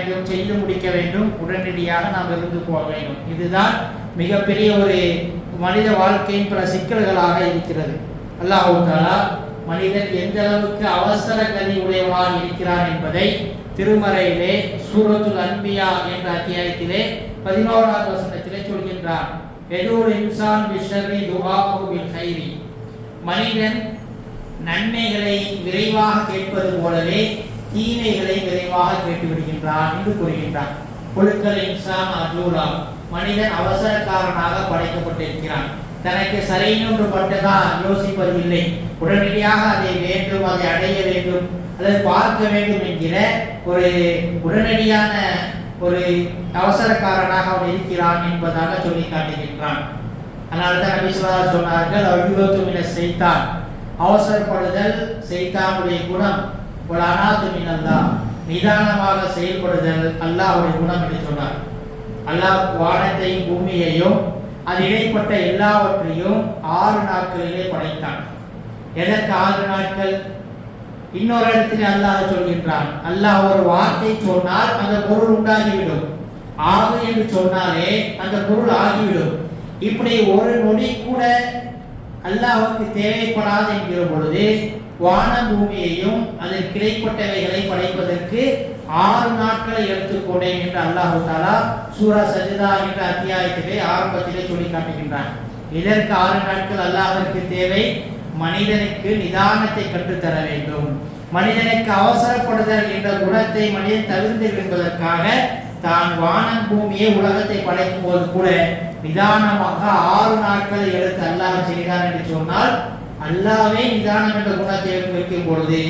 வேண்டும், செய்து முடிக்க வேண்டும். உடனடியாக நாம் இருந்து போக வேண்டும். இதுதான் மிகப்பெரிய ஒரு மனித வாழ்க்கையின் பல சிக்கல்களாக இருக்கிறது. அல்லாஹு தாலா மனிதன் எந்த அளவுக்கு அவசர கதி உடையவனாக இருக்கிறான் என்பதை திருமறையிலே சூரத்துல் அன்பியா என்ற அத்தியாயத்திலே பதினோராவது வசனத்திலே சொல்கின்றான். எதூர் இன்சான் கைரி மனிதன் நன்மைகளை விரைவாக கேட்பது போலவே தீமைகளை விரைவாக கேட்டுவிடுகின்றான் என்று கூறுகின்றான். பொழுக்கள் இன்சான் அஜூரா மனிதன் அவசரக்காரனாக படைக்கப்பட்டிருக்கிறான். தனக்கு சரியினொன்று பட்டுதான் யோசிப்பதில்லை உடனடியாக அதை வேண்டும் அதை அடைய வேண்டும் அல்லது பார்க்க வேண்டும் என்கிற ஒரு உடனடியான ஒரு அவசரக்காரனாக அவன் இருக்கிறான் என்பதாக சொல்லி காட்டுகின்றான். அதனால தான் நபி சொன்னார்கள் அவ்விபத்து செய்தான் அவசரப்படுதல் செய்தானுடைய குணம். ஒரு அனாது மினல்லாஹ் நிதானமாக செயல்படுதல் அல்லாஹுடைய குணம் என்று சொன்னார். அல்லாஹ் வானத்தையும் பூமியையும் அது இடைப்பட்ட எல்லாவற்றையும் ஆறு நாட்களிலே படைத்தான். எதற்கு ஆறு நாட்கள்? இன்னொரு இடத்துல அல்லாஹ் சொல்கின்றான். அல்லாஹ் ஒரு வார்த்தை சொன்னால் அந்த பொருள் உண்டாகிவிடும். ஆகு என்று சொன்னாலே அந்த பொருள் ஆகிவிடும். இப்படி ஒரு நொடி கூட அல்லாஹுக்கு தேவைப்படாது என்கிற பொழுது வான பூமியையும் அதில் கிளைப்பட்டவைகளை படைப்பதற்கு ஆறு நாட்களை எடுத்துக்கொண்டேன் என்று அல்லாஹு தாலா சூரா சஜிதா என்ற அத்தியாயத்திலே ஆரம்பத்திலே சொல்லி காட்டுகின்றான். இதற்கு ஆறு நாட்கள் அல்லாஹிற்கு தேவை மனிதனுக்கு நிதானத்தை கற்றுத்தர வேண்டும். மனிதனுக்கு அவசரப்படுதல் என்ற குணத்தை மனிதன் தவிர்த்து என்பதற்காக தான் வானம் பூமியை உலகத்தை படைக்கும் போது கூட நிதானமாக ஆறு நாட்களை எடுத்து அல்லாஹ் செய்கிறார் என்று சொன்னால் அல்லாவே நிதானம் என்ற குணத்தை வைக்கும் பொழுது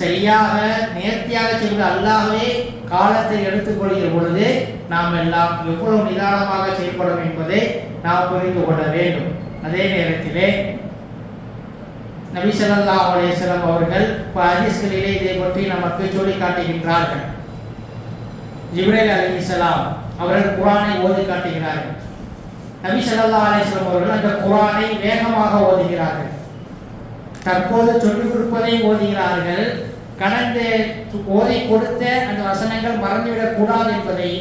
சரியாக நேர்த்தியாக செய்வது அல்லாவே காலத்தை எடுத்துக்கொள்கிற பொழுது நாம் எல்லாம் எவ்வளவு நிதானமாக செயல்படும் என்பதை நாம் புரிந்து கொள்ள வேண்டும். அதே நேரத்திலே நபிசல்லா ஸல்லல்லாஹு அவர்கள் ஹதீஸ்களிலே இதை பற்றி நமக்கு சொல்லி காட்டுகின்றார்கள் ஜிப்ரேல் அலி இஸ்லாம் அவர்கள் குரானை ஓதி காட்டுகிறார்கள். நபி ஸல்லல்லாஹு அவர்கள் அந்த குரானை வேகமாக ஓதுகிறார்கள். தற்போது சொல்லிக் கொடுப்பதை ஓதுகிறார்கள். கடந்த ஓதை கொடுத்த அந்த வசனங்கள் மறந்துவிடக் கூடாது என்பதை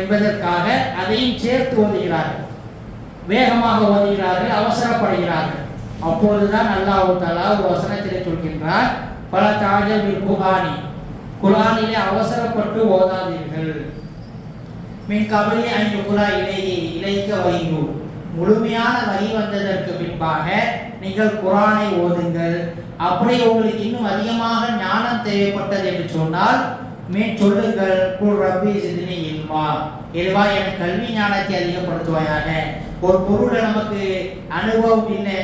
என்பதற்காக அதையும் சேர்த்து ஓதுகிறார்கள். வேகமாக ஓதுகிறார்கள் அவசரப்படுகிறார்கள். அப்போதுதான் அல்லாஹ் தாலா ஒரு வசனத்திலே சொல்கின்றார் பல தாஜர்கள் குஹானி குரானிலே அவசரப்பட்டு ஓதாதீர்கள். மின் கபலி ஐந்து குலா இலையை இலைக்க வைகு முழுமையான வரி வந்ததற்கு பின்பாக நீங்கள் குரானை ஓதுங்கள். அப்படி உங்களுக்கு இன்னும் அதிகமாக ஞானம் தேவைப்பட்டது என்று சொன்னால் மேல் சொல்லுங்கள். குல் ரப்பி சிதினி இல்மா. இறைவா என் கல்வி ஞானத்தை அதிகப்படுத்துவாயாக. ஒரு பொருளை நமக்கு அனுபவம் இல்லை.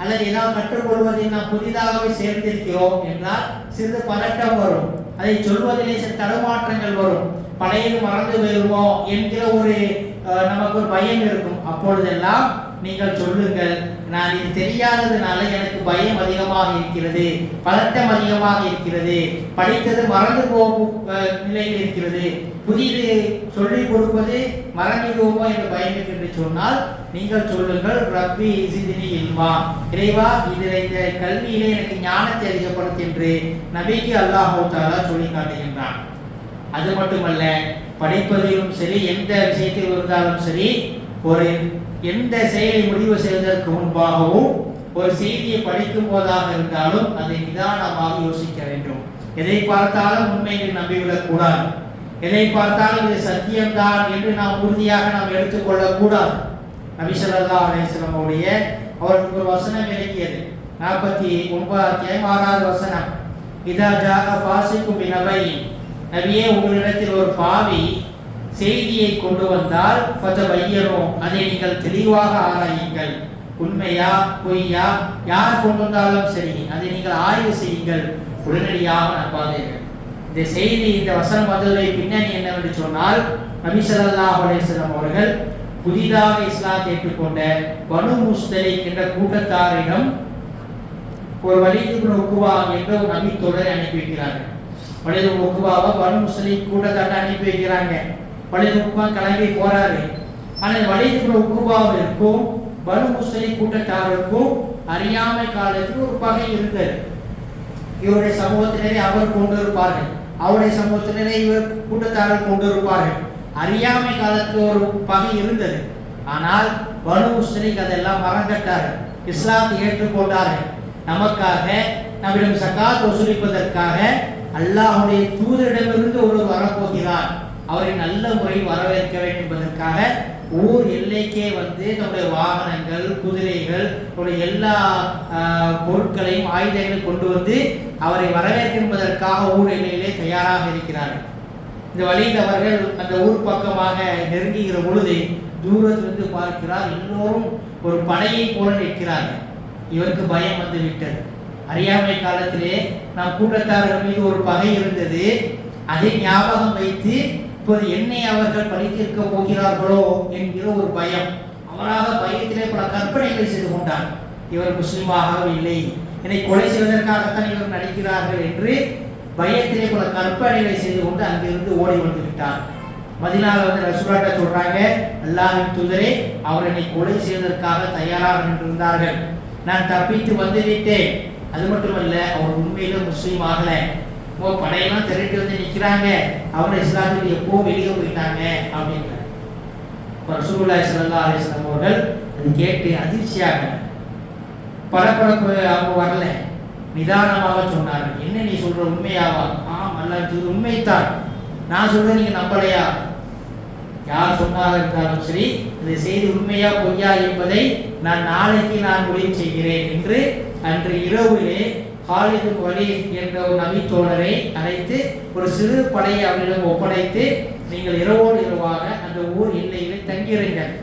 அல்லது ஏதாவது கற்றுக்கொள்வதில் நாம் புதிதாகவே சேர்ந்திருக்கிறோம் என்றால் சிறிது பதட்டம் வரும். அதை சொல்வதிலே சில தடுமாற்றங்கள் வரும். பழையது மறந்து வருவோம் என்கிற ஒரு நமக்கு ஒரு பயம் இருக்கும். அப்பொழுதெல்லாம் நீங்கள் சொல்லுங்கள். நான் இது தெரியாததுனால எனக்கு பயம் அதிகமாக இருக்கிறது பதட்டம் அதிகமாக இருக்கிறது படித்தது மறந்து போகும் நிலையில் இருக்கிறது. புதியது சொல்லிக் கொடுப்பது மறந்துடுவோமோ என்று பயந்து என்று சொன்னால் நீங்கள் சொல்லுங்கள் ரப்பி இசிதினி இல்மா. இறைவா இதில் இந்த கல்வியிலே எனக்கு ஞானத்தை அதிகப்படுத்து என்று நபிக்கு அல்லாஹு தாலா சொல்லி காட்டுகின்றான். அது மட்டுமல்ல படிப்பதிலும் சரி எந்த விஷயத்தில் இருந்தாலும் சரி ஒரு எந்த செயலை முடிவு செய்வதற்கு முன்பாகவும் ஒரு செய்தியை படிக்கும் போதாக இருந்தாலும் அதை நிதானமாக யோசிக்க வேண்டும். எதை பார்த்தாலும் உண்மையில் நம்பிவிடக் கூடாது. எதை பார்த்தாலும் இது சத்தியம்தான் என்று நாம் உறுதியாக நாம் எடுத்துக்கொள்ளக்கூடாது கூடாது நபி அவருக்கு ஒரு வசனம் விளக்கியது நாற்பத்தி ஒன்பதாம் ஆறாவது வசனம். இதா ஜாக ஃபாசிக்கும் நபியே உங்களிடத்தில் ஒரு பாவி செய்தியை கொண்டு வந்தால் ஃபதபையனும் அதை நீங்கள் தெளிவாக ஆராயுங்கள். உண்மையா பொய்யா யார் கொண்டு வந்தாலும் சரி அதை நீங்கள் ஆய்வு செய்யுங்கள். உடனடியாக நம்பாதீர்கள். இந்த செய்தி இந்த வசனம் வந்ததை பின்னணி என்னவென்று சொன்னால் நபிசல்லா ஸல்லல்லாஹு அவர்கள் புதிதாக இஸ்லாம் ஏற்றுக்கொண்ட பனு முஸ்தலிக் என்ற கூட்டத்தாரிடம் ஒரு வலிது உக்குவா என்ற ஒரு தொடரை அனுப்பி வைக்கிறாங்க வலிது உக்குவாவை பனு முஸ்லிக் கூட்டத்தாட்ட அனுப்பி வைக்கிறாங்க. வலிது கிளம்பி போறாரு. ஆனால் வலிதுப்புற உக்குபாவிற்கும் பனு முஸ்லி கூட்டத்தாருக்கும் அறியாமை காலத்தில் ஒரு பகை இருந்தது. இவருடைய சமூகத்தினரை அவர் கொண்டு இருப்பார்கள். அவருடைய சமூகத்தினரை இவர் கூட்டத்தார்கள் கொண்டிருப்பார்கள் அறியாமை காலத்தில் ஒரு பகை இருந்தது. ஆனால் பனு முஸ்லிக் அதெல்லாம் மறந்துட்டார்கள் இஸ்லாத்தை ஏற்றுக்கொண்டார்கள். நமக்காக நம்மிடம் சக்காத் வசூலிப்பதற்காக அல்லாஹுடைய தூதரிடமிருந்து ஒருவர் வரப்போகிறார். அவரை நல்ல முறையில் வரவேற்க வேண்டும் என்பதற்காக ஊர் எல்லைக்கே வந்து தன்னுடைய வாகனங்கள் குதிரைகள் தன்னுடைய எல்லா பொருட்களையும் ஆயுதங்களையும் கொண்டு வந்து அவரை வரவேற்கின்பதற்காக ஊர் எல்லையிலே தயாராக இருக்கிறார்கள். இந்த வழியில் அவர்கள் அந்த ஊர் பக்கமாக நெருங்குகிற பொழுது தூரத்திலிருந்து பார்க்கிறார் எல்லோரும் ஒரு படையை போல நிற்கிறார்கள். இவருக்கு பயம் வந்து விட்டது. அறியாமை காலத்திலே நம் கூட்டத்தார்கள் மீது ஒரு பகை இருந்தது. அதை ஞாபகம் வைத்து இப்போது என்னை அவர்கள் பழித்திருக்க போகிறார்களோ என்கிற ஒரு பயம். அவராக பயத்திலே பல கற்பனைகளை செய்து கொண்டார் இவர் முஸ்லிமாக இல்லை. என்னை கொலை செய்வதற்காகத்தான் இவர் நடிக்கிறார்கள் என்று பயத்திலே பல கற்பனைகளை செய்து கொண்டு அங்கிருந்து ஓடி வந்து விட்டார். மதினால வந்து ரசூலாட்ட சொல்றாங்க அல்லாவின் தூதரே அவர் என்னை கொலை செய்வதற்காக தயாராக நின்றிருந்தார்கள். நான் தப்பித்து வந்துவிட்டேன். அது மட்டுமல்ல அவர் உண்மையில முஸ்லீம் ஆகலை. ஓ படையெல்லாம் திரட்டி வந்து நிற்கிறாங்க அவங்க இஸ்லாத்துக்கு எப்போ வெளியே போயிட்டாங்க அப்படிங்கிற இப்போ ரசூலுல்லாஹி அலிஸ்லாம் அவர்கள் அது கேட்டு அதிர்ச்சியாக பரபரப்பு அவங்க வரல. நிதானமாக சொன்னார்கள். என்ன நீ சொல்ற உண்மையாவா? ஆம் அல்லாஹ் இது உண்மைத்தான் நான் சொல்றேன் நீங்க நம்பலையா? யார் சொன்னாக இருந்தாலும் சரி இந்த செய்தி உண்மையா பொய்யா என்பதை நான் நாளைக்கு நான் முடிவு செய்கிறேன் என்று அன்று இரவுலே ஹாலிது வலி என்ற ஒரு நபித்தோழரை அழைத்து ஒரு சிறு படையை அவரிடம் ஒப்படைத்து நீங்கள் இரவோடு இரவாக அந்த ஊர் எல்லையில் தங்கியிருங்கள்.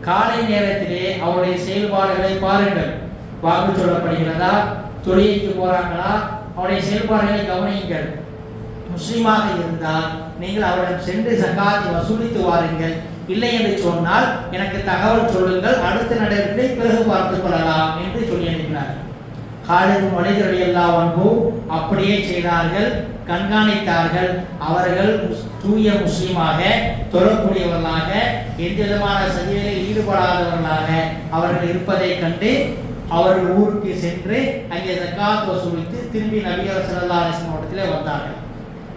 காலை நேரத்திலே அவருடைய செயல்பாடுகளை பாருங்கள். வாக்கு சொல்லப்படுகிறதா? தொழிலுக்கு போறாங்களா? அவருடைய செயல்பாடுகளை கவனியுங்கள். முஸ்லீமாக இருந்தால் நீங்கள் அவரிடம் சென்று சக்காத்தை வசூலித்து வாருங்கள். இல்லை என்று சொன்னால் எனக்கு தகவல் சொல்லுங்கள். அடுத்த நடவடிக்கை பிறகு பார்த்துக் கொள்ளலாம் என்று சொல்லி அனுப்பினார்கள். காலிது மனிதர்கள் எல்லாம் அன்பு அப்படியே செய்தார்கள் கண்காணித்தார்கள். அவர்கள் தூய முஸ்லீமாக தொழக்கூடியவர்களாக எந்த விதமான சதிகளில் ஈடுபடாதவர்களாக அவர்கள் இருப்பதைக் கண்டு அவர்கள் ஊருக்கு சென்று அங்கே ஜக்காத் வசூலித்து திரும்பி நபியர் ஸல்லல்லாஹு மாவட்டத்தில் வந்தார்கள்.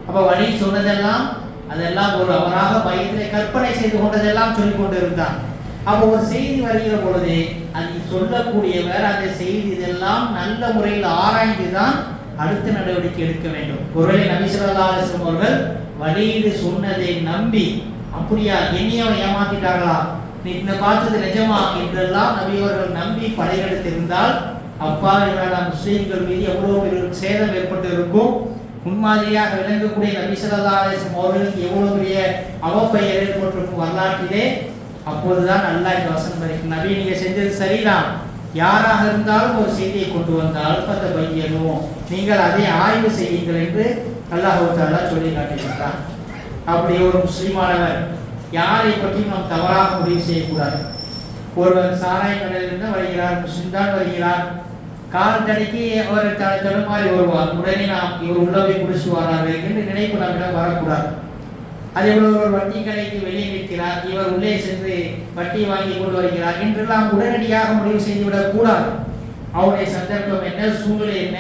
அப்போ வழி சொன்னதெல்லாம் அதெல்லாம் ஒரு அவராக பயத்திலே கற்பனை செய்து கொண்டதெல்லாம் சொல்லிக் கொண்டிருந்தார் அப்போ ஒரு செய்தி வருகிற பொழுது அது சொல்லக்கூடியவர் அந்த செய்தி இதெல்லாம் நல்ல முறையில் ஆராய்ந்து தான் அடுத்த நடவடிக்கை எடுக்க வேண்டும். ஒருவேளை நபி அவர்கள் வழியில் சொன்னதை நம்பி அப்படியா என்னையும் ஏமாத்திட்டாங்களா நீ இந்த பார்த்தது நிஜமா? என்றெல்லாம் நபியவர்கள் நம்பி படையெடுத்திருந்தால் அப்பா இவரான முஸ்லீம்கள் மீது எவ்வளவு பெரிய சேதம் ஏற்பட்டு இருக்கும் முன்மாதிரியாக விளங்கக்கூடிய நபி அவர்களுக்கு எவ்வளவு பெரிய அவப்பெயர் ஏற்பட்டிருக்கும் வரலாற்றிலே? அப்போதுதான் நல்லா இந்த வசனம் படிக்கும். நபி நீங்க செஞ்சது சரிதான். யாராக இருந்தாலும் ஒரு செய்தியை கொண்டு வந்தால் பத்த பையனும் நீங்கள் அதை ஆய்வு செய்யுங்கள் என்று அல்லாஹ் சொல்லி காட்டுகின்றான் அப்படி ஒரு முஸ்லீமானவர் யாரை பற்றியும் நாம் தவறாக முடிவு செய்யக்கூடாது. ஒருவர் சாராய கடையிலிருந்து வருகிறார் முஸ்லிம் தான் வருகிறார். கால் தடைக்கு அவர் தடுமாறி வருவார். உடனே நாம் இவர் உள்ளவை குடிச்சு வராரு என்று நினைப்பு நம்மிடம் வரக்கூடாது. அதே போல ஒரு வட்டி கடைக்கு வெளியே நிற்கிறார் இவர் உள்ளே சென்று வட்டி வாங்கி கொண்டு வருகிறார் என்றெல்லாம் உடனடியாக முடிவு செய்துவிடக் கூடாது. அவருடைய சந்தர்ப்பம் என்ன சூழ்நிலை என்ன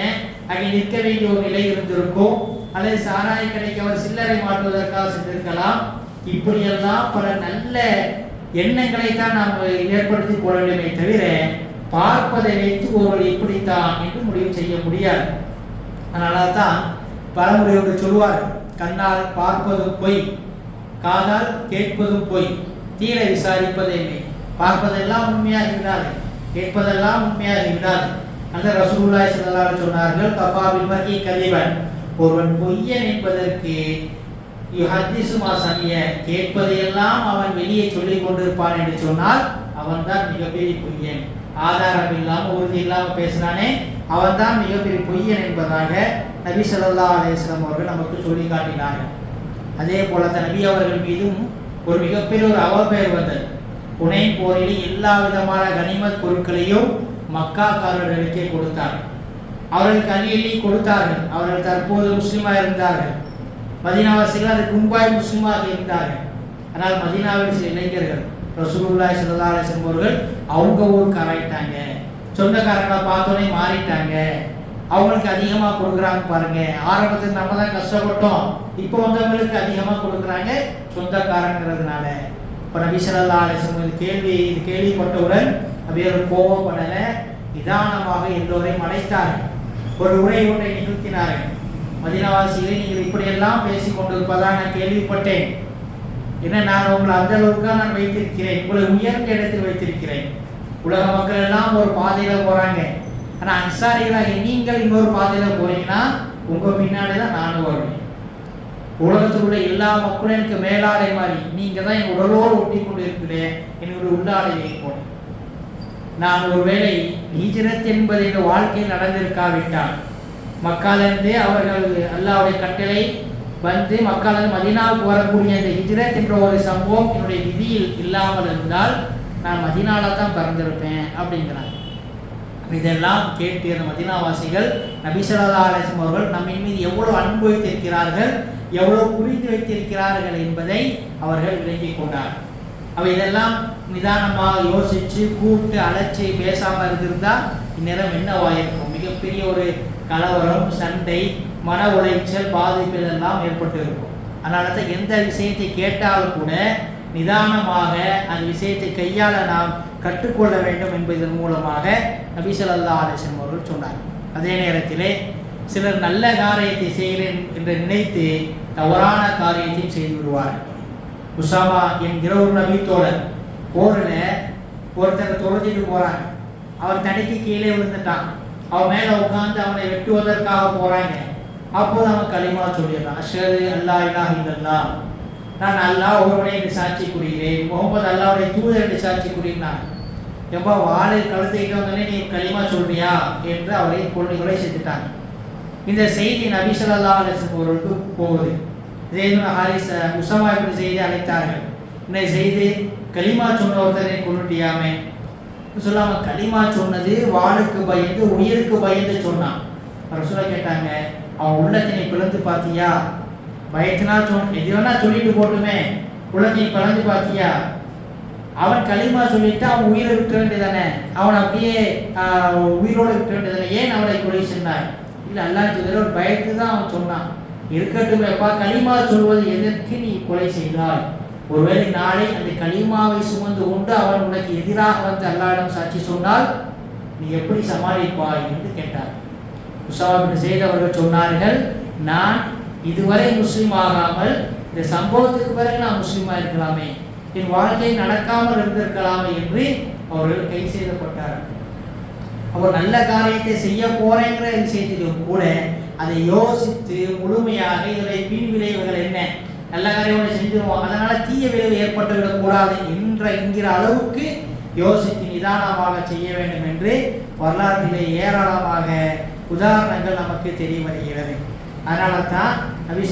அங்கே நிற்க வேண்டிய ஒரு நிலை இருந்திருக்கும் அல்லது சாராய கடைக்கு அவர் சில்லறை மாற்றுவதற்காக சென்றிருக்கலாம். இப்படியெல்லாம் பல நல்ல எண்ணங்களை தான் நாம் ஏற்படுத்தி கொள்ள வேண்டுமே தவிர பார்ப்பதை வைத்து ஒருவர் இப்படித்தான் என்று முடிவு செய்ய முடியாது. அதனால தான் பலமுறை ஒன்று சொல்லுவார் கண்ணால் பார்ப்பது பொய் காதால் கேட்பதும் பொய். தீர விசாரிப்பதே இல்லை பார்ப்பதெல்லாம் உண்மையாக கேட்பதெல்லாம் உண்மையாக இருந்தாது அந்த ரசூலுல்லாஹி ஸல்லல்லாஹு சொன்னார்கள் கஃபாபில் மர்இ கலிவன் ஒருவன் பொய்யன் என்பதற்கு யுஹத்திசு மா சமிய கேட்பதையெல்லாம் அவன் வெளியே சொல்லிக் கொண்டிருப்பான் என்று சொன்னால் அவன்தான் மிகப்பெரிய பொய்யன். ஆதாரம் இல்லாமல் உறுதி இல்லாமல் பேசுகிறானே அவன் அவன்தான் மிகப்பெரிய பொய்யன் என்பதாக நபி சொல்லா அலேஸ்லம் அவர்கள் நமக்கு சொல்லி காட்டினார்கள். அதே போல தனபி நபி அவர்கள் மீதும் ஒரு மிகப்பெரிய ஒரு அவப்பெயர் வந்தது. புனை போரில் எல்லா விதமான கனிமத் பொருட்களையும் மக்காக்காரர்களுக்கே கொடுத்தார் அவர்கள் கல்வியை கொடுத்தார்கள். அவர்கள் தற்போது முஸ்லீமாக இருந்தார்கள். மதீனாவாசிகள் அது கும்பாய் முஸ்லீமாக இருந்தார்கள். ஆனால் மதினாவில் சில இளைஞர்கள் ரசூலுல்லாஹி சிலதாலை அலைஹி அவர்கள் அவங்க ஊருக்கு ஆராயிட்டாங்க சொந்தக்காரங்களை பார்த்தோன்னே மாறிட்டாங்க. அவங்களுக்கு அதிகமாக கொடுக்குறாங்க பாருங்க. ஆரம்பத்தில் நம்ம தான் கஷ்டப்பட்டோம். இப்போ வந்தவங்களுக்கு அதிகமாக கொடுக்குறாங்க. சொந்தக்காரங்கிறதுனால. இப்போ நபி ஸல்லல்லாஹு கேள்வி இது கேள்விப்பட்டவுடன் நபியர் கோபப்படலை நிதானமாக எல்லோரையும் அழைத்தார்கள். ஒரு உரை ஒன்றை நிகழ்த்தினார்கள். மதினாவாசிகளை நீங்கள் இப்படியெல்லாம் பேசிக் கொண்டிருப்பதாக நான் கேள்விப்பட்டேன். என்ன நான் உங்களை அந்த அளவுக்கு நான் வைத்திருக்கிறேன். உங்களை உயர்ந்த இடத்தில் வைத்திருக்கிறேன். உலக மக்கள் எல்லாம் ஒரு பாதையில் போகிறாங்க ஆனால் அன்சாரிகளாகி நீங்கள் இன்னொரு பாதையில் போறீங்கன்னா உங்கள் பின்னாடி தான் நானும் வருவேன். உலகத்தில் உள்ள எல்லா மக்களும் எனக்கு மேலாடை மாதிரி நீங்கள் தான் என் உடலோடு ஒட்டி கொண்டு இருக்கிறேன் என்னுடைய உள்ளாடையை போல நான் ஒருவேளை ஹிஜ்ரத் என்பது இந்த வாழ்க்கையில் நடந்திருக்காவிட்டால் மக்காலிருந்து அவர்கள் அல்லாவுடைய கட்டளை வந்து மக்காலிருந்து மதினாவுக்கு வரக்கூடிய அந்த ஹிஜ்ரத் என்ற ஒரு சம்பவம் என்னுடைய விதியில் இல்லாமல் இருந்தால் நான் மதினாவில் தான் பிறந்திருப்பேன் அப்படிங்கிறாங்க. இதெல்லாம் கேட்டு அந்த மதீனாவாசிகள் நபி ஸல்லல்லாஹு அவர்கள் நம்மின் மீது எவ்வளவு அன்பு வைத்திருக்கிறார்கள் எவ்வளவு புரிந்து வைத்திருக்கிறார்கள் என்பதை அவர்கள் விளங்கிக் கொண்டார்கள் அவ இதெல்லாம் நிதானமாக யோசிச்சு கூப்பிட்டு அழைச்சி பேசாமல் இருந்திருந்தால் இந்நேரம் என்னவாயிருக்கும்? மிகப்பெரிய ஒரு கலவரம் சண்டை மன உளைச்சல் பாதிப்பு இதெல்லாம் ஏற்பட்டு இருக்கும். அதனால தான் எந்த விஷயத்தை கேட்டாலும் கூட நிதானமாக அந்த விஷயத்தை கையாள நாம் கற்றுக்கொள்ள வேண்டும் என்பதன் மூலமாக நபி ஸல்லல்லாஹு அலைஹி அவர்கள் சொன்னார் அதே நேரத்திலே சிலர் நல்ல காரியத்தை செய்கிறேன் என்று நினைத்து தவறான காரியத்தையும் செய்து விடுவார்கள். உசாமா என்கிற ஒரு நபி தோழர் போரில் ஒருத்தர் தொடர்ந்துட்டு போகிறாங்க அவர் தடைக்கு கீழே விழுந்துட்டான். அவன் மேலே உட்காந்து அவனை வெட்டுவதற்காக போறாங்க. அப்போது அவன் களிமா சொல்லிடுறான். அஷது அல்லா இலாஹ இல்லல்லா நான் அல்லா ஒருவனை என்று சாட்சி கூறுகிறேன் முகமது அல்லாவுடைய தூதர் என்று சாட்சி கூறினான் எப்போ வாழை கழுத்துக்கிட்டு வந்தோடனே நீ களிமா சொல்றியா? என்று அவரை கொண்டு கொலை செஞ்சுட்டாங்க இந்த செய்தி நபி ஸல்லல்லாஹு அலைஹி அவர்களுக்கு போகுது. ஜெயிதுன ஹாரிஸ் உசமா இப்படி செய்தி அழைத்தார்கள். இந்த செய்தி களிமா சொன்ன ஒருத்தரை கொண்டுட்டியாமே சொல்லாம களிமா சொன்னது வாளுக்கு பயந்து உயிருக்கு பயந்து சொன்னான். ரசூலா கேட்டாங்க அவன் உள்ளத்தினை பிளந்து பார்த்தியா? பயத்தினா சொன்ன எது வேணா சொல்லிட்டு போட்டுமே. குழந்தை கலந்து பார்த்தியா? அவன் களிமா சொல்லிட்டு அவன் உயிரை விட்ட வேண்டியதானே அவன் அப்படியே உயிரோடு விட்ட வேண்டியதானே ஏன் அவனை கொலை சொன்னாய்? இல்லை அல்லா சொல்கிற ஒரு பயத்து தான் அவன் சொன்னான். இருக்கட்டும் எப்பா களிமா சொல்வது எதற்கு நீ கொலை செய்தாய்? ஒருவேளை நாளை அந்த களிமாவை சுமந்து கொண்டு அவன் உனக்கு எதிராக வந்து அல்லாடம் சாட்சி சொன்னால் நீ எப்படி சமாளிப்பாய்? என்று கேட்டார். உசாபின் செய்தவர்கள் சொன்னார்கள் நான் இதுவரை முஸ்லீம் ஆகாமல் இந்த சம்பவத்துக்கு பிறகு நான் முஸ்லீமாக இருக்கலாமே என் வாழ்க்கை நடக்காமல் இருந்திருக்கலாமே என்று அவர்கள் கை செய்யப்பட்டார்கள் அவர் நல்ல காரியத்தை செய்ய போறேங்கிற விஷயத்திலும் கூட அதை யோசித்து முழுமையாக இதனுடைய பின் விளைவுகள் என்ன? நல்ல காரியம் செஞ்சிருவோம் அதனால தீய விளைவு ஏற்பட்டுவிடக் கூடாது என்ற என்கிற அளவுக்கு யோசித்து நிதானமாக செய்ய வேண்டும் என்று வரலாற்றிலே ஏராளமாக உதாரணங்கள் நமக்கு தெரிய வருகிறது. அதனால தான் நபி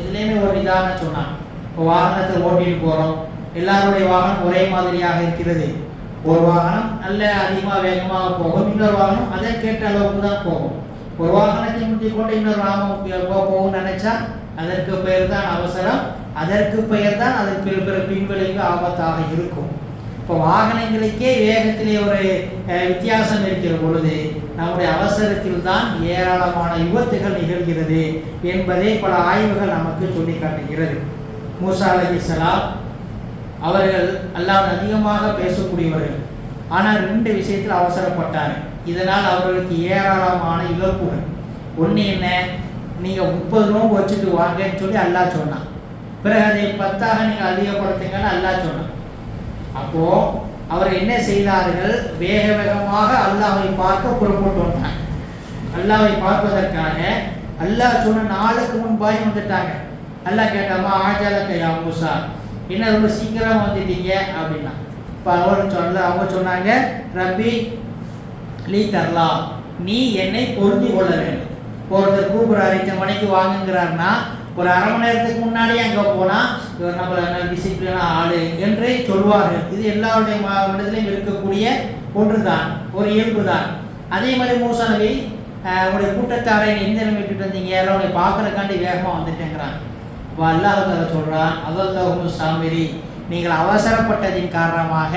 இதுலேயுமே ஒரு இதாக சொன்னான் இப்போ வாகனத்தில் ஓட்டிட்டு போகிறோம் எல்லாருடைய வாகனம் ஒரே மாதிரியாக இருக்கிறது. ஒரு வாகனம் நல்ல அதிகமாக வேகமாக போகும். இன்னொரு வாகனம் அதை கேட்ட அளவுக்கு தான் போகும். ஒரு வாகனத்தை முந்தி கொண்டு இன்னொரு வாகனம் போகும்னு நினைச்சா அதற்கு பெயர் தான் அவசரம். அதற்கு பெயர் தான் அதற்கு பிற பிற பின்விளைவு ஆபத்தாக இருக்கும். இப்போ வாகனங்களுக்கே வேகத்திலே ஒரு வித்தியாசம் இருக்கிற பொழுது நம்முடைய அவசரத்தில் தான் ஏராளமான விபத்துகள் நிகழ்கிறது என்பதை பல ஆய்வுகள் நமக்கு சொல்லி காட்டுகிறது. மூசா அலைஹிஸ்ஸலாம் அவர்கள் அல்லாஹ் அதிகமாக பேசக்கூடியவர்கள். ஆனால் ரெண்டு விஷயத்தில் அவசரப்பட்டாங்க. இதனால் அவர்களுக்கு ஏராளமான இழப்புகள். ஒன்று என்ன? நீங்கள் முப்பது நோம்பு வச்சுட்டு வாங்கன்னு சொல்லி அல்லாஹ் சொன்னான். பிறகு அதை பத்தாக நீங்கள் அதிகப்படுத்துங்கன்னு அல்லாஹ் சொன்னான். அப்போது அவர் என்ன செய்தார்கள்? வேக வேகமாக அல்லாவை பார்க்க புறப்பட்டு வந்தாங்க. அல்லாவை பார்ப்பதற்காக அல்லாஹ் சொன்ன நாளுக்கு முன்பாய் வந்துட்டாங்க. அல்லாஹ் கேட்டாமா ஆஜாலக்கையா மூசா என்ன ரொம்ப சீக்கிரமாக வந்துட்டீங்க? அப்படின்னா. இப்போ அவர் சொல்ல அவங்க சொன்னாங்க ரப்பி லீ தரலாம் நீ என்னை பொருந்தி கொள்ள வேண்டும். ஒருத்தர் கூப்பிட்றாரு இத்தனை மணிக்கு வாங்குங்கிறாருன்னா ஒரு அரை மணி நேரத்துக்கு முன்னாடியே அங்கே போனால் இவர் நம்மள நல்ல டிசிப்ளினாக ஆளு என்று சொல்வார்கள். இது எல்லாருடைய ம- இருக்கக்கூடிய ஒன்று தான் ஒரு இயல்பு தான் அதே மாதிரி மூசா நபி உங்களுடைய கூட்டத்தாரை எந்த நிலைமை விட்டுட்டு வந்தீங்க? யாரோ உன்னை பார்க்குறக்காண்டி வேகமாக வந்துட்டேங்கிறான் இப்போ அல்லாஹ் சொல்கிறான் அதல்லாஹு சாமிரி நீங்கள் அவசரப்பட்டதின் காரணமாக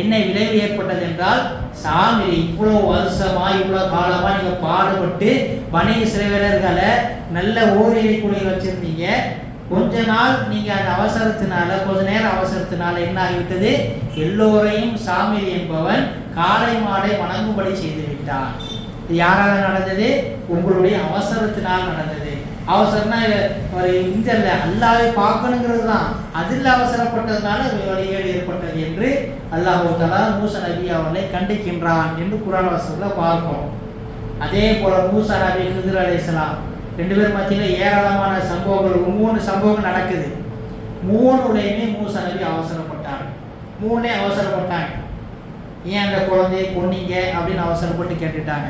என்ன விளைவு ஏற்பட்டது என்றால் சாமி இவ்வளோ வருஷமா இவ்வளோ காலமாக நீங்கள் பாடுபட்டு பனி சிறுவீரர்களை நல்ல ஓரிரை குழியில் வச்சுருந்தீங்க. கொஞ்ச நாள் நீங்கள் அந்த அவசரத்தினால கொஞ்ச நேரம் அவசரத்தினால என்ன ஆகிவிட்டது? எல்லோரையும் சாமி என்பவன் காலை மாடை வணங்கும்படி செய்து விட்டான். இது யாரால நடந்தது? உங்களுடைய அவசரத்தினால் நடந்தது. அவசரம்னா ஒரு இந்த அல்லாவை பார்க்கணுங்கிறது தான் அதில் அவசரப்பட்டதுனால வழிகேடு ஏற்பட்டது என்று அல்லாஹு தலா மூசா நபி அவர்களை கண்டிக்கின்றான் என்று குரான் வசனத்தில் பார்க்கிறோம். அதே போல மூசா நபி ஹிதுர் அலிஸ்லாம் ரெண்டு பேர் மத்தியில் ஏராளமான சம்பவங்கள் மூணு சம்பவங்கள் நடக்குது. மூணுடையுமே மூசா நபி அவசரப்பட்டாங்க மூணே அவசரப்பட்டாங்க. ஏன் அந்த குழந்தையை பொண்ணிங்க அப்படின்னு அவசரப்பட்டு கேட்டுட்டாங்க.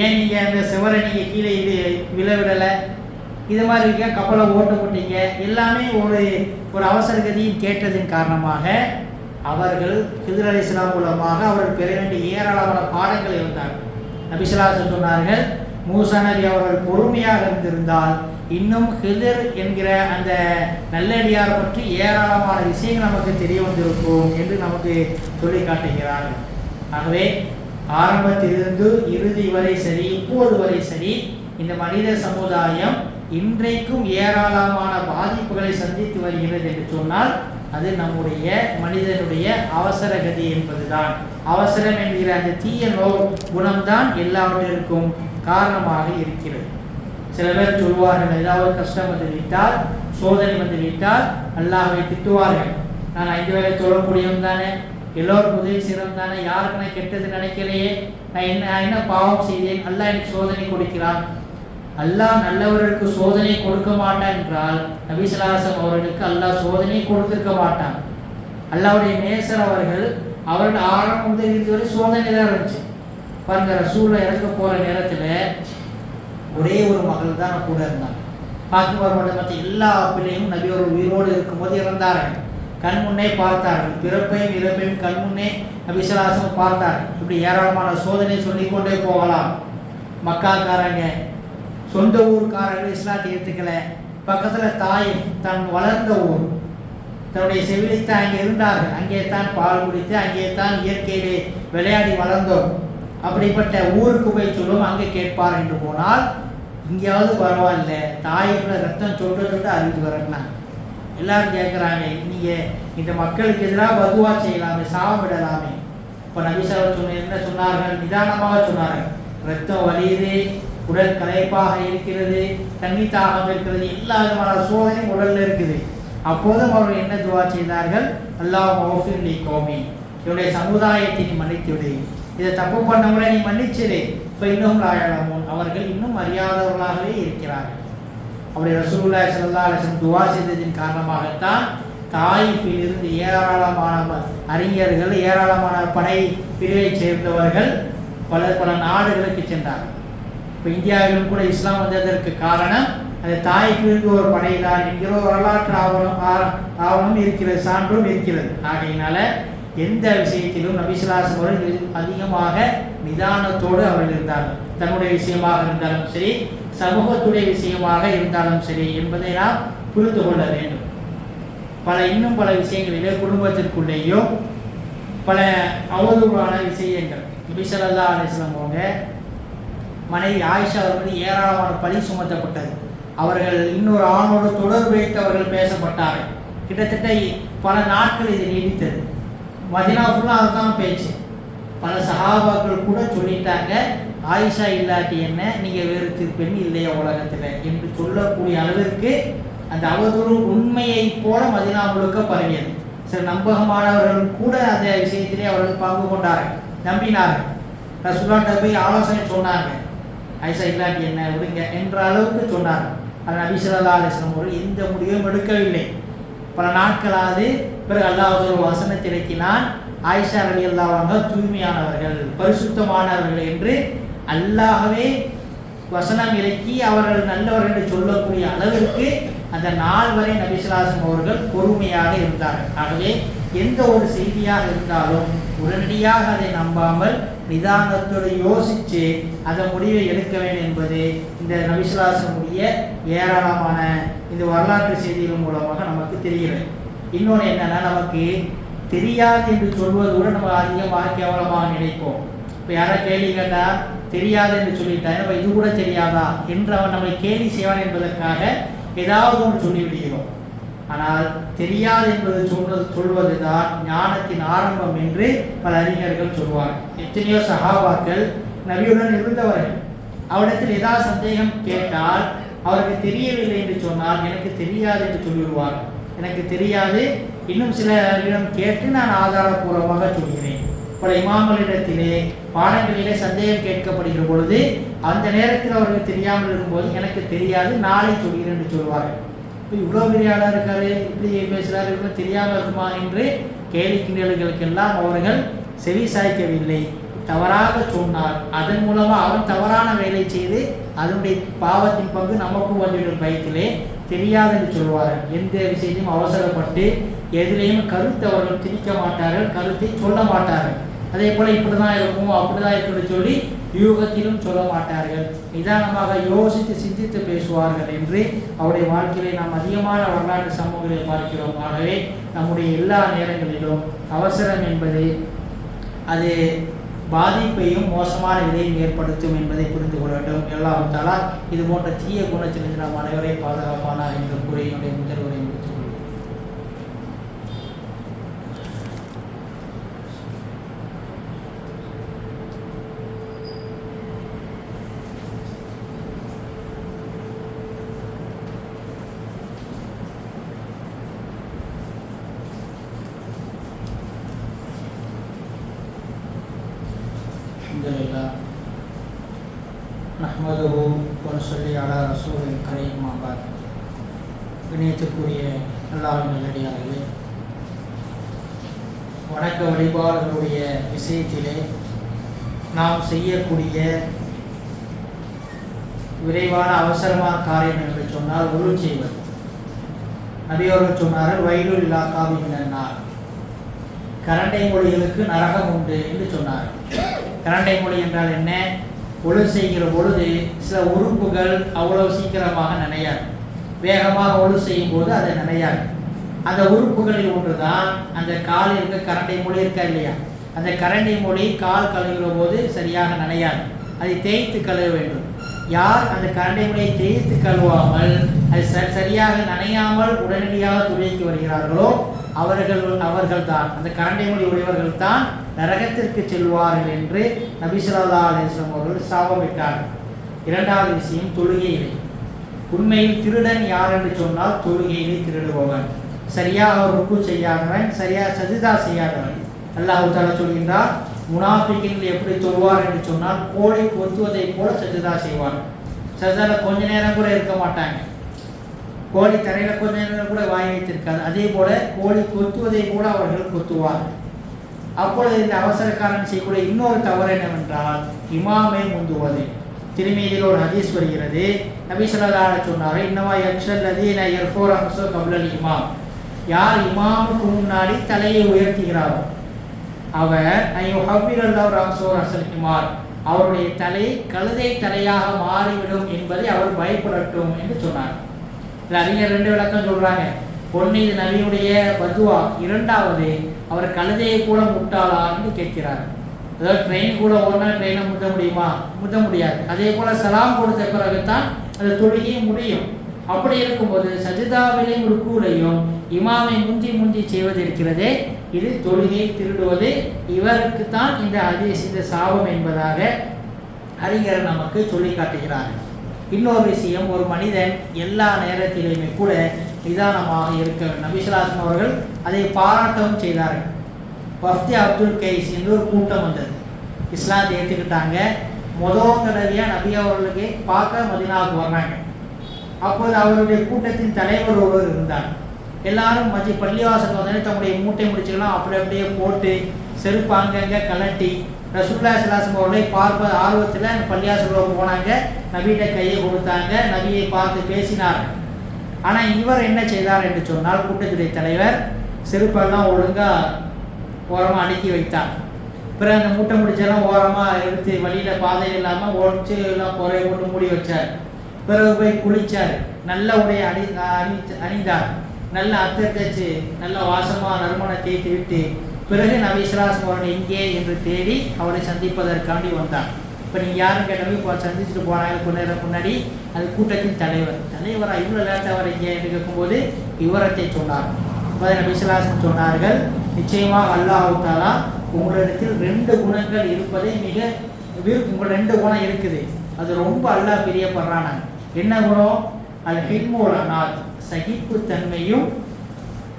ஏன் நீங்கள் அந்த சிவரை நீங்கள் கீழே இது விழ விடலை இது மாதிரி இருக்க கப்பலை ஓட்ட போட்டீங்க எல்லாமே ஒரு ஒரு அவசர கதியும் கேட்டதின் காரணமாக அவர்கள் ஹிதர் அலி இஸ்லாம் மூலமாக அவர்கள் பெற வேண்டிய ஏராளமான பாடங்கள் இருந்தார்கள். நபிசுலாசன் சொன்னார்கள் மூசா நபி அவர்கள் பொறுமையாக இருந்திருந்தால் இன்னும் ஹிதர் என்கிற அந்த நல்லடியார் பற்றி ஏராளமான விஷயங்கள் நமக்கு தெரிய வந்திருக்கும் என்று நமக்கு சொல்லி காட்டுகிறார்கள். ஆகவே ஆரம்பத்திலிருந்து இறுதி வரை சரி இப்போது வரை சரி இந்த மனித சமுதாயம் இன்றைக்கும் ஏராளமான பாதிப்புகளை சந்தித்து வருகிறது என்று சொன்னால் அது நம்முடைய மனிதனுடைய அவசர கதி என்பதுதான். அவசரம் என்கிற அந்த தீய நோ குணம்தான் எல்லாவற்றிற்கும் காரணமாக இருக்கிறது. சில பேர் சொல்வார்கள் ஏதாவது கஷ்டம் வந்து விட்டால் சோதனை வந்து விட்டால் திட்டுவார்கள். நான் ஐந்து வேலை தொழக்கூடியவன் தானே எல்லோருக்கும் உதவி செய்கிறவன் தானே யாருக்கு நான் கெட்டது நினைக்கலையே நான் என்ன நான் என்ன பாவம் செய்தேன் அல்லாஹ் எனக்கு சோதனை கொடுக்கிறான். அல்லாஹ் நல்லவர்களுக்கு சோதனை கொடுக்க மாட்டான் என்றால் நபிசலாசம் அவர்களுக்கு அல்லாஹ் சோதனை கொடுத்திருக்க மாட்டான். அல்லாவுடைய நேசர் அவர்கள் அவர்கள் ஆரம்பம் முதல் இறுதி சோதனை தான் இருந்துச்சு. பாருங்க ரசூல்ல இறக்க போற நேரத்துல ஒரே ஒரு மகள் தான் கூட இருந்தாங்க. பாத்திமார் மட்டும் மற்ற எல்லா பிள்ளையும் நபி ஒரு உயிரோடு இருக்கும்போது இறந்தார்கள். கண் முன்னே பார்த்தார்கள். பிறப்பையும் இறப்பையும் கண் முன்னே நபிசலாசம் பார்த்தார்கள். இப்படி ஏராளமான சோதனை சொல்லிக்கொண்டே போகலாம். மக்காக்காரங்க சொந்த ஊர்க்காரர்கள் இஸ்லாத்தை ஏற்றுக்கலை பக்கத்தில் தாய் தன் வளர்ந்த ஊர். தன்னுடைய செவிலித்து அங்கே இருந்தார்கள். அங்கே தான் பால் குடித்து அங்கே தான் இயற்கையிலே விளையாடி வளர்ந்தோம். அப்படிப்பட்ட ஊருக்கு போய் சொல்லும் அங்கே கேட்பார் என்று போனால் இங்கேயாவது பரவாயில்ல. தாயோட ரத்தம் சொல்ற சொல்லிட்டு அறிவித்து வரலாம் எல்லாரும் கேட்குறாங்க நீங்கள் இந்த மக்களுக்கு எதிராக பதுவா செய்யலாமே சாவமிடலாமே இப்போ நபிசாவர் சொன்ன என்ன சொன்னார்கள்? நிதானமாக சொன்னார்கள். ரத்தம் வலியுது உடல் களைப்பாக இருக்கிறது தண்ணி தாகம் இருக்கிறது எல்லா விதமான சோதனையும் உடல்ல இருக்குது. அப்போதும் அவர்கள் என்ன துவா செய்தார்கள்? அல்லாஹ் மௌஃபிர்லி கோமி. என்னுடைய சமுதாயத்தை நீ மன்னித்துவிடு. இதை தப்பு பண்ணவங்களை நீ மன்னிச்சிரு. இப்போ இன்னும் ராயலாமோன் அவர்கள் இன்னும் அறியாதவர்களாகவே இருக்கிறார்கள். அவருடைய ரசூல்லா சல்லா அலைஹி துவா செய்ததின் காரணமாகத்தான் தாய்ப்பிலிருந்து இருந்து ஏராளமான அறிஞர்கள் ஏராளமான படை பிரிவை சேர்ந்தவர்கள் பல பல நாடுகளுக்கு சென்றார்கள். இப்போ இந்தியாவிலும் கூட இஸ்லாம் வந்ததற்கு காரணம் அது தாய்ப்பிலிருந்து ஒரு படைதான் என்கிற ஒரு வரலாற்று ஆவணம் ஆ- ஆவணம் இருக்கிறது சான்றும் இருக்கிறது. ஆகையினால எந்த விஷயத்திலும் நபிசுலாசம் அவர்கள் அதிகமாக நிதானத்தோடு அவர்கள் இருந்தார்கள். தன்னுடைய விஷயமாக இருந்தாலும் சரி சமூகத்துடைய விஷயமாக இருந்தாலும் சரி என்பதை நாம் புரிந்து கொள்ள வேண்டும். பல இன்னும் பல விஷயங்களிலே குடும்பத்திற்குள்ளேயும் பல அவதூறான விஷயங்கள் நபிசல்லா அலிஸ்லாம் அவங்க மனைவி ஆயிஷா அவர்கள் ஏராளமான பழி சுமத்தப்பட்டது. அவர்கள் இன்னொரு ஆணோடு தொடர்பு வைத்து அவர்கள் பேசப்பட்டார்கள். கிட்டத்தட்ட பல நாட்கள் இது நீடித்தது. மதினா ஃபுல்லாக அதுதான் பேச்சு. பல சகாபாக்கள் கூட சொல்லிட்டாங்க ஆயிஷா இல்லாட்டி என்ன? நீங்கள் வேறு திருப்பெண் இல்லையா உலகத்தில்? என்று சொல்லக்கூடிய அளவிற்கு அந்த அவதூறு உண்மையை போல மதினா முழுக்க பரவியது. சில நம்பகமானவர்கள் கூட அந்த விஷயத்திலே அவர்கள் பங்கு கொண்டார்கள் நம்பினார்கள். ரசுல்லாட்ட போய் ஆலோசனை சொன்னாங்க. ஐசா இல்லாட்டி என்ன விடுங்க என்ற அளவுக்கு சொன்னார். ஆனால் நபி அலிஸ்லாம் அவர்கள் எந்த முடிவும் எடுக்கவில்லை. பல நாட்களாவது பிறகு அல்லாஹ் ஒரு வசனத்தை இறக்கினான். ஆயிஷா அலி அல்லாஹ் தூய்மையானவர்கள் பரிசுத்தமானவர்கள் என்று அல்லாகவே வசனம் இறக்கி அவர்கள் நல்லவர்கள் என்று சொல்லக்கூடிய அளவிற்கு அந்த நாள் வரை நபிசுலாசம் அவர்கள் பொறுமையாக இருந்தார்கள். ஆகவே எந்த ஒரு செய்தியாக இருந்தாலும் உடனடியாக அதை நம்பாமல் நிதானத்தோடு யோசித்து அந்த முடிவை எடுக்க வேண்டும் என்பது இந்த ரவிசுவாசனுடைய ஏராளமான இந்த வரலாற்று செய்திகள் மூலமாக நமக்கு தெரிகிறது. இன்னொன்று என்னென்னா நமக்கு தெரியாது என்று சொல்வது கூட நம்ம அதிகமாக கேவலமாக நினைப்போம். இப்போ யாரா கேள்வி கேட்டால் தெரியாது என்று சொல்லிட்டா நம்ம இது கூட தெரியாதா? என்று அவன் நம்மை கேள்வி செய்வான் என்பதற்காக ஏதாவது ஒன்று சொல்லிவிடுகிறோம். ஆனால் தெரியாது என்பது சொல்வது சொல்வதுதான் ஞானத்தின் ஆரம்பம் என்று பல அறிஞர்கள் சொல்வார்கள். எத்தனையோ சகாபாக்கள் நபியுடன் இருந்தவர்கள். அவரிடத்தில் ஏதாவது சந்தேகம் கேட்டால் அவருக்கு தெரியவில்லை என்று சொன்னால் எனக்கு தெரியாது என்று சொல்லிவிடுவார் எனக்கு தெரியாது இன்னும் சிலரிடம் கேட்டு நான் ஆதாரபூர்வமாக சொல்கிறேன். பல இமாமலிடத்திலே பாடங்களிலே சந்தேகம் கேட்கப்படுகிற பொழுது அந்த நேரத்தில் அவருக்கு தெரியாமல் இருக்கும்போது எனக்கு தெரியாது நாளை சொல்கிறேன் என்று சொல்வார்கள். இப்போ இவ்வளோ பெரியாளாக இருக்காரு இப்படி பேசுகிறாரு இவ்வளோ தெரியாமல் இருக்குமா என்று கேலி கிண்டல்களுக்கெல்லாம் அவர்கள் செவி சாய்க்கவில்லை. தவறாக சொன்னார். அதன் மூலமாக அவன் தவறான வேலை செய்து அதனுடைய பாவத்தின் பங்கு நமக்கும் வந்துவிடும் பயத்திலே தெரியாது என்று சொல்வார்கள் எந்த விஷயத்தையும் அவசரப்பட்டு எதுலேயும் கருத்து அவர்கள் திணிக்க மாட்டார்கள் கருத்தை சொல்ல மாட்டார்கள். அதே போல இப்படிதான் இருக்கும் அப்படிதான் இருக்குன்னு சொல்லி யூகத்திலும் சொல்ல மாட்டார்கள் நிதானமாக யோசித்து சிந்தித்து பேசுவார்கள் என்று அவருடைய வாழ்க்கையிலே நாம் அதிகமான வரலாற்று சமூகங்களை பார்க்கிறோம். ஆகவே நம்முடைய எல்லா நேரங்களிலும் அவசரம் என்பது அது பாதிப்பையும் மோசமான விதையும் ஏற்படுத்தும் என்பதை புரிந்து கொள்ள வேண்டும். எல்லாம் தலா இது போன்ற தீய குணத்திலிருந்து நாம் அனைவரை பாதுகாப்பானா என்று கூறி என்னுடைய முதல்வரை விஷயத்திலே நாம் செய்யக்கூடிய விரைவான அவசரமான காரியம் என்று சொன்னால் உருள் செய்வது. நபியவர்கள் சொன்னார்கள் வயலூர் இலாக்காவின் நாள் கரண்டை மொழிகளுக்கு நரகம் உண்டு என்று சொன்னார் கரண்டை மொழி என்றால் என்ன? ஒழு செய்கிற பொழுது சில உறுப்புகள் அவ்வளவு சீக்கிரமாக நினையாது. வேகமாக ஒழு செய்யும் போது அதை நினையாது. அந்த உறுப்புகளில் ஒன்றுதான் அந்த காலில் இருக்க கரண்டை மொழி இருக்கா இல்லையா? அந்த கரண்டை மொழி கால் கழுவுகிற போது சரியாக நனையாது. அதை தேய்த்து கழுவ வேண்டும். யார் அந்த கரண்டை மொழியை தேய்த்து கழுவாமல் அது ச- சரியாக நனையாமல் உடனடியாக துளைக்கு வருகிறார்களோ அவர்கள் அவர்கள் தான் அந்த கரண்டை மொழி உடையவர்கள் தான் நரகத்திற்கு செல்வார்கள் என்று நபிசுல்லா அலிஸ்லாம் அவர்கள் சாபமிட்டார்கள் இரண்டாவது விஷயம் தொழுகையிலே உண்மையில் திருடன் யார் என்று சொன்னால் தொழுகையிலே திருடுபவன். சரியாக ருக்கு செய்யாதவன் சரியாக சஜிதா செய்யாதவன் அல்லாஹ் தாலா சொல்கின்றார் முனாஃபிக்கின்கள் எப்படி தொழுவார் என்று சொன்னால் கோழி கொத்துவதை போல சஜிதா செய்வார் சஜிதால கொஞ்ச நேரம் கூட இருக்க மாட்டாங்க. கோழி தரையில் கொஞ்ச நேரம் கூட வாய் வைத்திருக்காது. அதே போல கோழி கொத்துவதை கூட அவர்கள் கொத்துவார் அப்பொழுது இந்த அவசரக்காரன் செய்யக்கூடிய இன்னொரு தவறு என்னவென்றால் இமாமை முந்துவது. திருமீதியில் ஒரு ஹதீஸ் வருகிறது. நபி ஸல்லல்லாஹு சொன்னார் இன்னமா யக்ஷல் லதீன யர்ஃபூர் அம்சு கப்லல் இமாம். யார் இமாமுக்கு முன்னாடி தலையை உயர்த்துகிறாரோ அவர் ஐயோ அவருடைய தலை கழுதை தலையாக மாறிவிடும் என்பதை அவர் பயப்படட்டும் என்று சொன்னார். அறிஞர் ரெண்டு விளக்கம் சொல்றாங்க. ஒன்று இது நபியுடைய பதுவா இரண்டாவது அவர் கழுதையை கூட முட்டாளா என்று கேட்கிறார். அதாவது ட்ரெயின் கூட ஓடினா ட்ரெயினை முத்த முடியுமா? முத்த முடியாது. அதே போல சலாம் கொடுத்த பிறகுதான் அந்த தொழுகை முடியும். அப்படி இருக்கும்போது சஜிதாவிலையும் ருக்குலையும் இமாமை முந்தி முந்தி செய்வது இருக்கிறதே இது தொழுகை திருடுவது இவருக்கு தான் இந்த ஹதீஸ் இந்த சாபம் என்பதாக அறிஞர் நமக்கு சொல்லி காட்டுகிறார் இன்னொரு விஷயம் ஒரு மனிதன் எல்லா நேரத்திலையுமே கூட நிதானமாக இருக்க வேண்டும். அவர்கள் அதை பாராட்டவும் செய்தார்கள். வஃப்தி அப்துல் கைஸ் என்று ஒரு கூட்டம் வந்தது. இஸ்லாத்தை ஏற்றுக்கிட்டாங்க. முதல் தடவையாக நபி அவர்களுக்கு பார்க்க மதினாவுக்கு வர்றாங்க. அப்போது அவருடைய கூட்டத்தின் தலைவர் ஒருவர் இருந்தார். எல்லாரும் மதி பள்ளிவாசல் வந்து தம்முடைய மூட்டை முடிச்சுக்கலாம். அப்படி அப்படியே போட்டு செருப்பு அங்கங்க கலட்டி ரசூல்லா சிலாசம் அவர்களை பார்ப்ப ஆர்வத்தில் அந்த போனாங்க. நபியிட்ட கையை கொடுத்தாங்க. நபியை பார்த்து பேசினார் ஆனால் இவர் என்ன செய்தார் என்று சொன்னால் கூட்டத்துடைய தலைவர் செருப்பெல்லாம் ஒழுங்காக ஓரமாக அடுக்கி வைத்தார். பிறகு அந்த மூட்டை முடிச்செல்லாம் ஓரமாக எடுத்து வழியில் பாதை இல்லாமல் ஒழிச்சு எல்லாம் குறைய கொண்டு மூடி வச்சார். பிறகு போய் குளிச்சார். நல்ல உடைய அணி அணி அணிந்தார். நல்ல அத்தர் தேய்ச்சி நல்ல வாசமாக நறுமண தேய்த்து விட்டு பிறகு நபிஸ்லாஸ் அவர்கள் எங்கே என்று தேடி அவரை சந்திப்பதற்காண்டி வந்தார் இப்போ நீங்கள் யாரும் கேட்டாலும் இப்போ சந்திச்சுட்டு போனாங்க கொஞ்ச நேரம் முன்னாடி அது கூட்டத்தின் தலைவர். தலைவரா இவ்வளோ லேட்டாக அவர் இங்கே என்று கேட்கும்போது விவரத்தை சொன்னார். அப்போ நபிஸ்லாசன் சொன்னார்கள் நிச்சயமாக அல்லாஹ் உங்களிடத்தில் ரெண்டு குணங்கள் இருப்பதை மிக உங்கள் ரெண்டு குணம் இருக்குது. அது ரொம்ப அல்லாஹ் பிரியப்படுறானாங்க. என்ன குணம்? அது ஹில்மோலனாத் சகிப்புத்தன்மையும்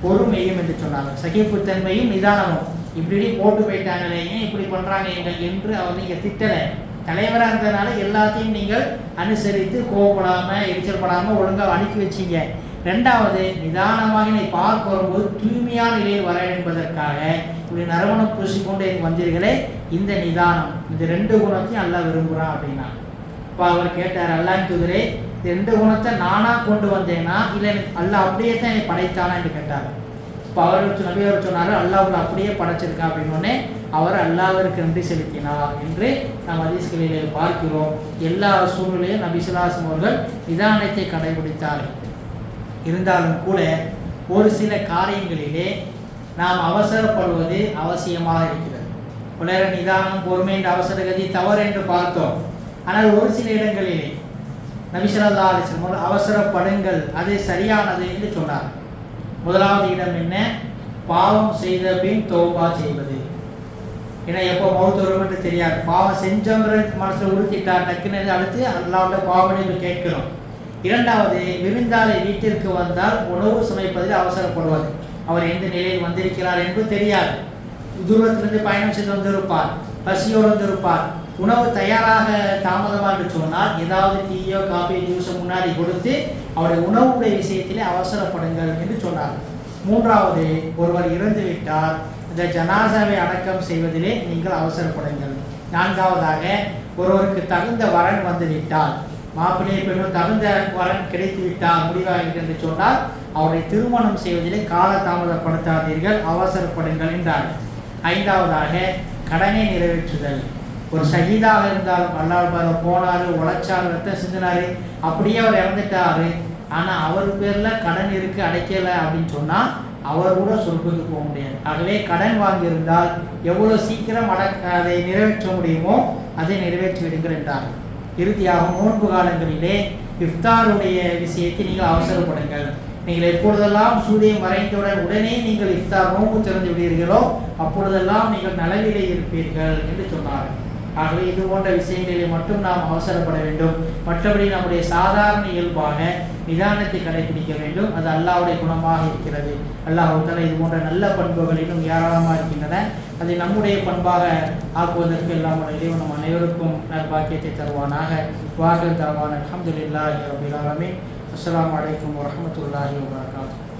பொறுமையும் என்று சொன்னாங்க. சகிப்புத்தன்மையும் நிதானமும். இப்படி போட்டு போயிட்டாங்களே ஏன் இப்படி பண்ணுறாங்க எங்கள் என்று அவர் நீங்கள் திட்டலை. தலைவராக இருந்ததுனால எல்லாத்தையும் நீங்கள் அனுசரித்து கோவப்படாமல் எரிச்சல் படாமல் ஒழுங்காக அனுப்பி வச்சீங்க. ரெண்டாவது நிதானமாக என்னை பார்க்க வரும்போது தூய்மையான நிலையில் வர என்பதற்காக இப்படி நறுமணம் பூசிக்கொண்டு எனக்கு வந்தீர்களே இந்த நிதானம். இந்த ரெண்டு குணத்தையும் நல்லா விரும்புகிறான் அப்படின்னா இப்போ அவர் கேட்டார் அல்லாஹ் தூதரே எந்த ரெண்டு குணத்தை நானா கொண்டு வந்தேன்னா இல்லை எனக்கு அல்லாஹ் அப்படியே தான் என்னை படைத்தானா என்று கேட்டார். இப்போ அவர் நபி அவர் சொன்னார் அல்லாஹ் அப்படியே படைச்சிருக்கா அப்படின்னோடனே அவர் அல்லாவிற்கு நன்றி செலுத்தினார் என்று நாம் ஹதீஸ்களிலே பார்க்கிறோம். எல்லா சூழ்நிலையும் நபிசுலாசம் அவர்கள் நிதானத்தை கடைபிடித்தார். இருந்தாலும் கூட ஒரு சில காரியங்களிலே நாம் அவசரப்படுவது அவசியமாக இருக்கிறது. உலக நிதானம் பொறுமை என்ற அவசர கதி தவறு என்று பார்த்தோம். ஆனால் ஒரு சில இடங்களிலே நபிசல்லா அலிஸ்லம் அவசரப்படுங்கள் அது சரியானது என்று சொன்னார். முதலாவது இடம் என்ன? பாவம் செய்த பின் தௌபா செய்வது. ஏன்னா எப்போ மௌத்து வரும் என்று தெரியாது. பாவம் செஞ்சவங்கிற மனசில் உறுத்திட்டா டக்குன்னு அடுத்து அல்லாவோட பாவனை கேட்கிறோம். இரண்டாவது விருந்தாளி வீட்டிற்கு வந்தால் உணவு சமைப்பதில் அவசரப்படுவது. அவர் எந்த நிலையில் வந்திருக்கிறார் என்று தெரியாது. தூரத்திலிருந்து பயணம் செய்து வந்திருப்பார். பசியோடு வந்திருப்பார். உணவு தயாராக தாமதமாக சொன்னால் ஏதாவது டீயோ காஃபி ஜூஸோ முன்னாடி கொடுத்து அவருடைய உணவுடைய விஷயத்திலே அவசரப்படுங்கள் என்று சொன்னார். மூன்றாவது ஒருவர் இறந்து விட்டால் இந்த ஜனாசாவை அடக்கம் செய்வதிலே நீங்கள் அவசரப்படுங்கள். நான்காவதாக ஒருவருக்கு தகுந்த வரன் வந்து விட்டால் மாப்பிள்ளை பெண்ணும் தகுந்த வரன் கிடைத்து விட்டால் முடிவாகிறது என்று சொன்னால் அவரை திருமணம் செய்வதிலே கால தாமதப்படுத்தாதீர்கள் அவசரப்படுங்கள் என்றார். ஐந்தாவதாக கடனை நிறைவேற்றுதல். ஒரு ஷஹீதாக இருந்தாலும் அல்லாஹ் போனாரு உழைச்சாரு ரத்தம் சிந்தினாரு அப்படியே அவர் இறந்துட்டாரு. ஆனா அவர் பேர்ல கடன் இருக்கு அடைக்கல அப்படின்னு சொன்னா அவர் கூட சொர்க்கத்துக்கு போக முடியாது. ஆகவே கடன் வாங்கியிருந்தால் எவ்வளவு சீக்கிரம் அட அதை நிறைவேற்ற முடியுமோ அதை நிறைவேற்றி விடுங்கள் என்றார். இறுதியாக நோன்பு காலங்களிலே இஃப்தாருடைய விஷயத்தை நீங்கள் அவசரப்படுங்கள். நீங்கள் எப்பொழுதெல்லாம் சூரியன் மறைந்தவுடன் உடனே நீங்கள் இஃப்தார் நோன்பு திறந்து விடுவீர்களோ அப்பொழுதெல்லாம் நீங்கள் நலவிலே இருப்பீர்கள் என்று சொன்னார்கள் ஆகவே இது போன்ற விஷயங்களில் மட்டும் நாம் அவசரப்பட வேண்டும். மற்றபடி நம்முடைய சாதாரண இயல்பாக நிதானத்தை கடைபிடிக்க வேண்டும். அது அல்லாஹ்வுடைய குணமாக இருக்கிறது. அல்லாஹ் இது போன்ற நல்ல பண்புகள் இன்னும் ஏராளமாக இருக்கின்றன. அதை நம்முடைய பண்பாக ஆக்குவதற்கு எல்லாம் இறைவன் நம் அனைவருக்கும் நற்பாக்கியத்தை தருவானாக. வாகல் தருவான். அலமதுல்லாஹி ரபில் அஸ்லாம் வலைக்கம் வரமத்துல்லாஹி வரஹ்மத்துல்லாஹி